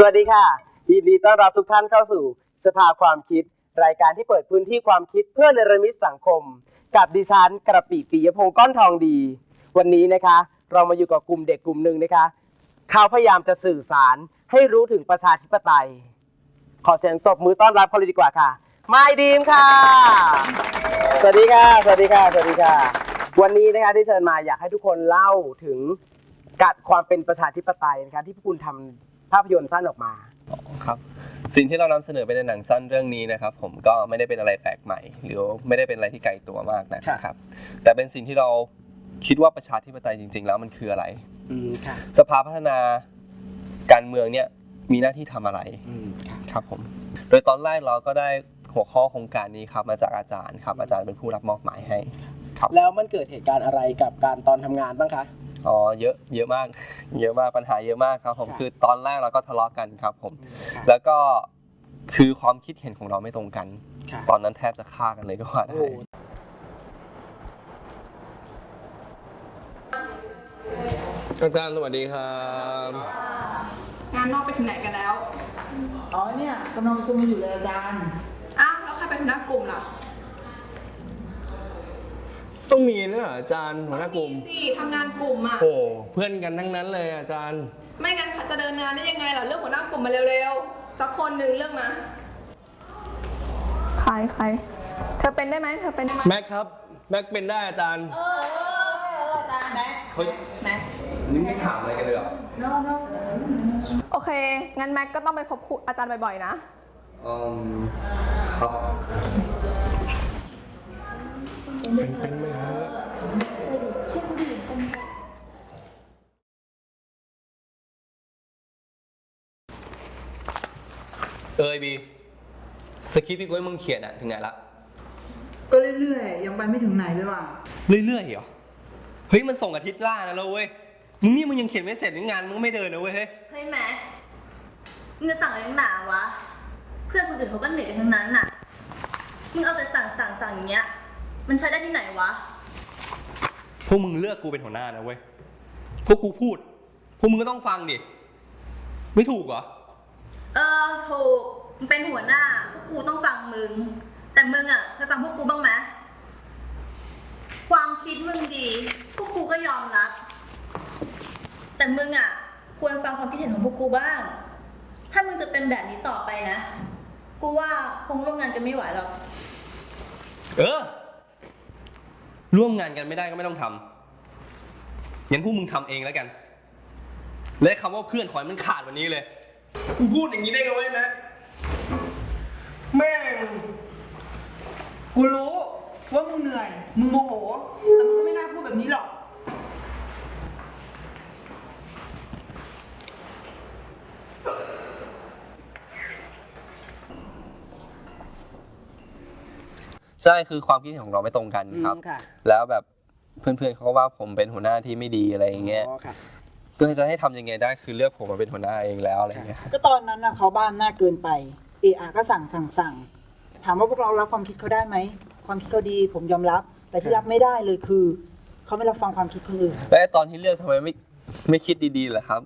สวัสดีค่ะยินดีต้อนรับทุกท่านเข้าสู่สภาความคิด รายการที่เปิดพื้นที่ความคิดเพื่อเนรมิตสังคม กับดิฉันกระปิปิยพงศ์ก้อนทองดี วันนี้นะคะ เรามาอยู่กับกลุ่มเด็กกลุ่มหนึ่งนะคะ เขาพยายามจะสื่อสารให้รู้ถึงประชาธิปไตย ขอเสียงตบมือต้อนรับเขาเลยดีกว่าค่ะไมดีมค่ะ สวัสดีค่ะ สวัสดีค่ะ สวัสดีค่ะ วันนี้นะคะที่เชิญมาอยากให้ทุกคนเล่าถึงกัดความเป็นประชาธิปไตยนะคะที่พวกคุณทำ ภาพยนตร์สั้นออกมาครับสิ่งที่เรานำเสนอไปในหนังสั้นเรื่องนี้นะครับ ผมก็ไม่ได้เป็นอะไรแปลกใหม่ หรือไม่ได้เป็นอะไรที่ไกลตัวมากนะค่ะครับ แต่เป็นสิ่งที่เราคิดว่าประชาธิปไตยจริง ๆ แล้วมันคืออะไรอืมค่ะสภาพัฒนาการเมืองเนี่ยมีหน้าที่ทำอะไรอืมค่ะครับผม โดยตอนแรกเราก็ได้หัวข้อโครงการนี้ครับมาจากอาจารย์ครับอาจารย์เป็นผู้รับมอบหมายให้ครับแล้วมันเกิดเหตุการณ์อะไรกับการตอนทำงานบ้างคะ อ๋อเยอะเยอะมาก เยอะมากปัญหาเยอะมากครับ ผมค่ะ คือตอนแรกเราก็ทะเลาะกันครับ ผมค่ะแล้วก็คือความคิดเห็นของเราไม่ตรงกัน ค่ะตอนนั้นแทบจะฆ่ากันเลยก็ว่าได้ โอ้อาจารย์สวัสดีครับงานนอกไปถึงไหนกันแล้ว อ๋อเนี่ยกำลังประชุมกันอยู่เลยอาจารย์ อ้าวแล้วใครเป็นหัวหน้ากลุ่มล่ะ ต้องมีด้วยเหรออาจารย์หัวหน้ากลุ่ม สิทำงานกลุ่มอะ โอ้เพื่อนกันทั้งนั้นเลยอาจารย์ ไม่งั้นจะเดินงานได้ยังไงล่ะเลือกหัวหน้ากลุ่มมาเร็วๆ สักคนหนึ่งเลือกมา ใครใคร เธอเป็นได้ไหมเธอเป็นได้ไหมแม็กครับ แม็กเป็นได้อาจารย์ เอออาจารย์แม็กเฮ้ยแม็กนี่ไม่ถามอะไรกันเลยเหรอโอเค งั้นแม็กก็ต้องไปพบครูอาจารย์บ่อยๆนะ อืมครับ เป็นเป็นไหมฮะ เอ้ยบีสคริปต์ที่กูให้มึงเขียนอะถึงไหนละก็เรื่อยๆ ยังไปไม่ถึงไหนเลยว่ะ เรื่อยๆเหรอเฮ้ยมันส่งอาทิตย์ล่านะแล้วเว้ยมึงนี่มึงยังเขียนไม่เสร็จงานมึงก็ไม่เดินนะเว้ยเฮ้ยเฮ้ยแม็กมึงจะสั่งอะไรนักหนาวะ เพื่อนคนอื่นเขาก็เหนื่อยกันทั้งนั้นน่ะ มึงเอาแต่สั่งสั่งสั่งอย่างเงี้ย มันใช้ได้ที่ไหนวะ พวกมึงเลือกกูเป็นหัวหน้านะเว้ยพวกกูพูด พวกมึงก็ต้องฟังดิไม่ถูกเหรอ เออถูก มึงเป็นหัวหน้า พวกกูต้องฟังมึง แต่มึงอะเคยฟังพวกกูบ้างไหมความคิดมึงดี พวกกูก็ยอมรับ แต่มึงอะ ควรฟังความคิดเห็นของพวกกูบ้าง ถ้ามึงจะเป็นแบบนี้ต่อไปนะ กูว่าคงร่วมงานกันไม่ไหวหรอก เออ ร่วมงานกันไม่ได้ก็ไม่ต้องทำงั้นพวกมึงทำเองแล้วกัน และคำว่าเพื่อนขอให้มันขาดวันนี้เลย กูพูดอย่างนี้ได้ไงวะแม่แม่ง กูรู้ว่ามึงเหนื่อย มึงโมโห แต่มึงก็ไม่น่าพูดแบบนี้หรอก ใช่คือความคิดเห็นของเราไม่ตรงกันครับ อืมค่ะแล้วแบบเพื่อนๆเขาก็ว่าผมเป็นหัวหน้าที่ไม่ดีอะไรอย่างเงี้ย อ๋อค่ะ ก็จะให้ทำยังไงได้คือเลือกผมมาเป็นหัวหน้าเองแล้วอะไรอย่างเงี้ยครับก็ตอนนั้นน่ะเขาบ้านหน้าจเกินไป เออาก็สั่งสั่งสั่ง ถามว่าพวกเรารับความคิดเขาได้ไหม ความคิดเขาดี ผมยอมรับ แต่ที่รับไม่ได้เลยคือ เขาไม่รับฟังความคิดคนอื่น และตอนที่เลือกทำไมไม่ไม่คิดดีๆล่ะครับ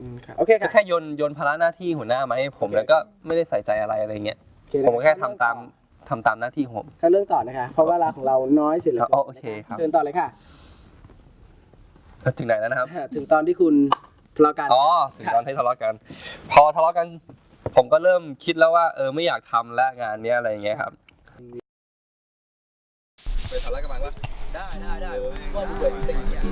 อืมค่ะโอเคก็ค่ะแค่โยนโยนภาระหน้าที่หัวหน้ามาให้ผมแล้วก็ไม่ได้ใส่ใจอะไรอะไรเงี้ยโอเคนะผมก็แค่ทำตามทำตามหน้าที่ของผมเข้าเรื่องต่อนะคะ เพราะเวลาของเราน้อยเสียเหลืออ๋อเกินโอเคครับ เชิญต่อเลยค่ะ ถึงไหนแล้วนะครับ ถึงตอนที่คุณทะเลาะกัน อ๋อถึงตอนที่ทะเลาะกัน พอทะเลาะกัน ผมก็เริ่มคิดแล้วว่าเออไม่อยากทำและงานเนี้ยอะไรอย่างเงี้ยครับไปทะเลาะกันบ้างว่าได้ได้ได้ว่าดูเลยสิ่งเนี้ย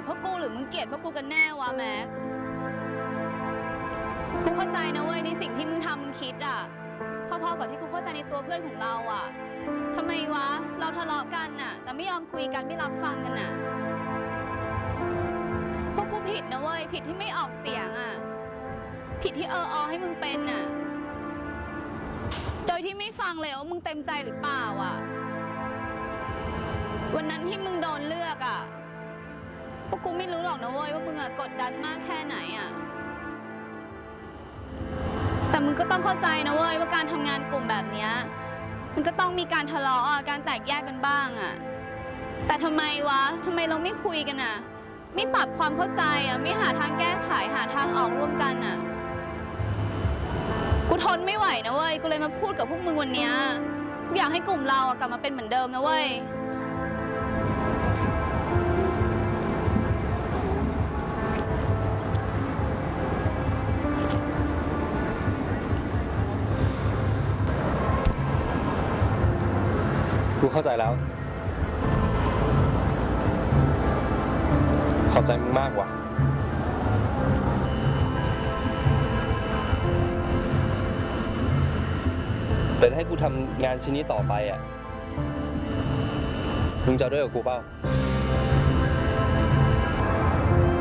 ธเพราะกูหรือมึงเกลียดเพราะกูกันแน่วะแม็ก กูเข้าใจนะเว้ยในสิ่งที่มึงทำมึงคิดอะ พอๆกับที่กูเข้าใจในตัวเพื่อนของเราอะทำไมวะ เราทะเลาะกันน่ะ แต่ไม่ยอมคุยกันไม่รับฟังกันน่ะ พวกกูผิดนะเว้ยผิดที่ไม่ออกเสียงอะ ผิดที่เออออให้มึงเป็นน่ะ โดยที่ไม่ฟังเลยว่ามึงเต็มใจหรือเปล่าอะ วันนั้นที่มึงโดนเลือกอะ พวกกูไม่รู้หรอกนะเว้ยว่ามึงอะกดดันมากแค่ไหนอะแต่มึงก็ต้องเข้าใจนะเว้ยว่าการทำงานกลุ่มแบบเนี้ยมันก็ต้องมีการทะเลาะอะการแตกแยกกันบ้างอะแต่ทำไมวะทำไมเราไม่คุยกันอะไม่ปรับความเข้าใจอะไม่หาทางแก้ไขหาทางออกร่วมกันอะกูทนไม่ไหวนะเว้ยกูเลยมาพูดกับพวกมึงวันเนี้ยกูอยากให้กลุ่มเราอะกลับมาเป็นเหมือนเดิมนะเว้ย กูเข้าใจแล้ว ขอบใจมึงมากว่ะ แต่ถ้าให้กูทำงานชิ้นนี้ต่อไปอะ มึงจะด้วยกับกูเปล่า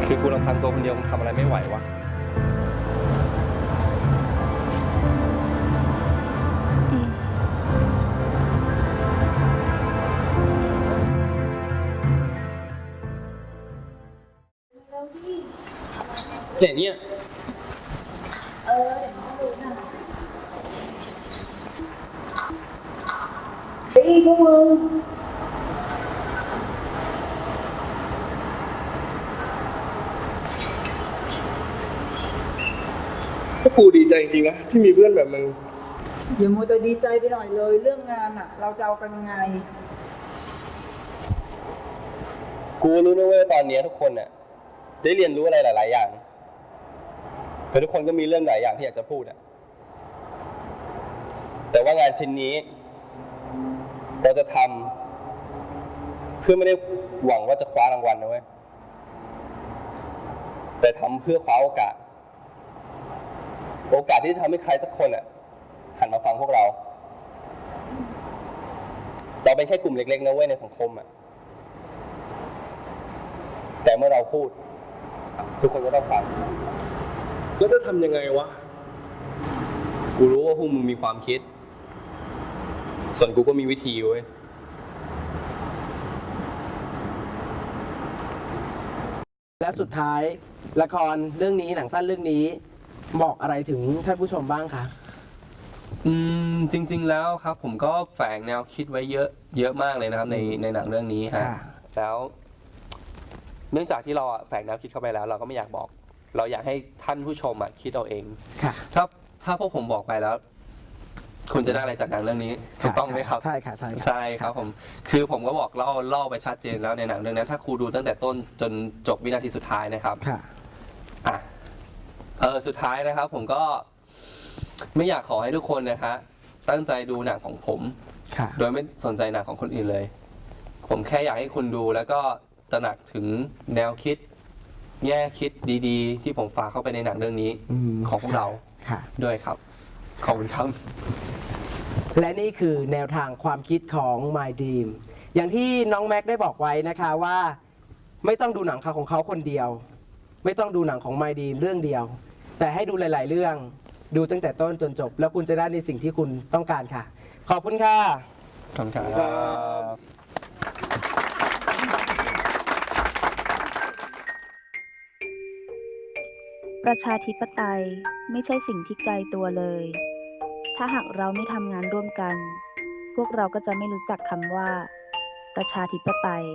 คือกูลำพังตัวคนเดียวมึงทำอะไรไม่ไหววะ เนี่ยเนี่ยพวกกูดีใจจริงๆนะที่มีเพื่อนแบบมึง อย่ามัวแต่ดีใจไปหน่อยเลย เรื่องงานอะเราจะเอากันยังไง กูรู้นะเว้ยว่าตอนเนี้ยทุกคนน่ะ ได้เรียนรู้อะไรหลาย ๆ อย่าง แต่ทุกคนก็มีเรื่องหลายอย่างที่อยากจะพูดอะแต่ว่างานชิ้นนี้ เราจะทำเพื่อไม่ได้หวังว่าจะคว้ารางวัลนะเว้ยแต่ทำเพื่อคว้าโอกาส โอกาสที่จะทำให้ใครสักคนอะหันมาฟังพวกเรา เราเป็นแค่กลุ่มเล็กๆนะเว้ยในสังคมอะแต่เมื่อเราพูด ทุกคนก็ต้องฟัง แล้วจะทำยังไงวะ กูรู้ว่าพวกมึงมีความคิด ส่วนกูก็มีวิธีเว้ย และสุดท้ายละครเรื่องนี้หนังสั้นเรื่องนี้บอกอะไรถึงท่านผู้ชมบ้างคะอืมจริง ๆ แล้วครับ ผมก็แฝงแนวคิดไว้เยอะเยอะมากเลยนะครับ ในในหนังเรื่องนี้ฮะค่ะแล้ว เนื่องจากที่เราอะแฝงแนวคิดเข้าไปแล้ว เราก็ไม่อยากบอก เราอยากให้ท่านผู้ชมอะคิดเอาเอง ค่ะ ถ้าถ้าพวกผมบอกไปแล้ว คุณจะได้อะไรจากหนังเรื่องนี้ถูกต้องไหมครับ ใช่ค่ะใช่ค่ะ ใช่ครับผม คือผมก็บอกเล่าเล่าไปชัดเจนแล้วในหนังเรื่องนั้น ถ้าครูดูตั้งแต่ต้นจนจบวินาทีสุดท้ายนะครับ ค่ะ อะเออสุดท้ายนะครับ ผมก็ไม่อยากขอให้ทุกคนนะฮะตั้งใจดูหนังของผม ค่ะ โดยไม่สนใจหนังของคนอื่นเลย ผมแค่อยากให้คุณดูแล้วก็ตระหนักถึงแนวคิด แง่คิดดีๆ ที่ผมฝากเข้าไปในหนังเรื่องนี้อืมของพวกเราค่ะ ด้วยครับ ขอบคุณครับ และนี่คือแนวทางความคิดของ My Dream อย่างที่น้องแม็กได้บอกไว้นะคะว่า ไม่ต้องดูหนังของเขาคนเดียว ไม่ต้องดูหนังของ My Dream เรื่องเดียว แต่ให้ดูหลาย ๆ เรื่อง ดูตั้งแต่ต้นจนจบ แล้วคุณจะได้ในสิ่งที่คุณต้องการค่ะ ขอบคุณค่ะ ขอบคุณครับ ประชาธิปไตยไม่ใช่สิ่งที่ไกลตัวเลย ถ้าหากเราไม่ทำงานร่วมกัน พวกเราก็จะไม่รู้จักคำว่า ประชาธิปไตย